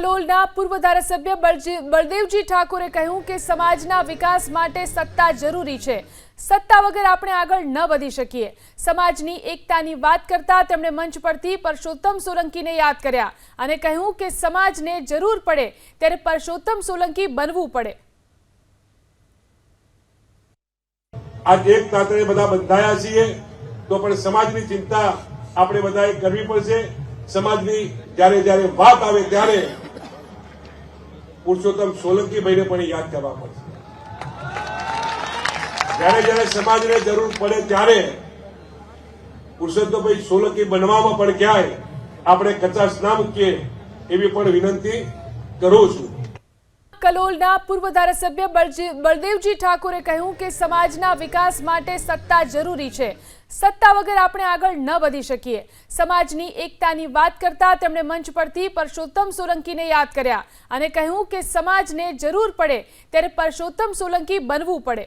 કલોલના પૂર્વ ધારાસભ્ય બળદેવજી ઠાકોરે કહ્યું કે સમાજના વિકાસ માટે સત્તા જરૂરી છે. સત્તા વગર આપણે આગળ ન વધી શકીએ. સમાજની એકતાની વાત કરતા તેમણે મંચ પરથી પરસોત્તમ સોલંકીને યાદ કર્યા અને કહ્યું કે સમાજને જરૂર પડે ત્યારે પરસોત્તમ સોલંકી બનવું પડે. આજ એક સાથે બધા બંધાયા છીએ, તો પણ સમાજની ચિંતા આપણે બધાએ કરવી પડશે. સમાજની જ્યારે જ્યારે વાત આવે ત્યારે પુરુષોત્તમ સોલંકીભાઈને પણ યાદ કરવા પડશે જ્યારે જ્યારે સમાજને જરૂર પડે ત્યારે પુરુષોત્તમભાઈ સોલંકી બનવામાં પણ ક્યાંય આપણે કચાશ ના મૂકીએ એવી પણ વિનંતી કરું છું. કલોલના પૂર્વ ધારાસભ્ય બળદેવજી ઠાકોરે કહ્યું કે સમાજના વિકાસ માટે સત્તા જરૂરી છે. સત્તા વગર આપણે આગળ ન વધી શકીએ. સમાજની એકતાની વાત કરતા તેમણે મંચ પરથી પરસોત્તમ સોલંકીને યાદ કર્યા અને કહ્યું કે સમાજને જરૂર પડે ત્યારે પરસોત્તમ સોલંકી બનવું પડે.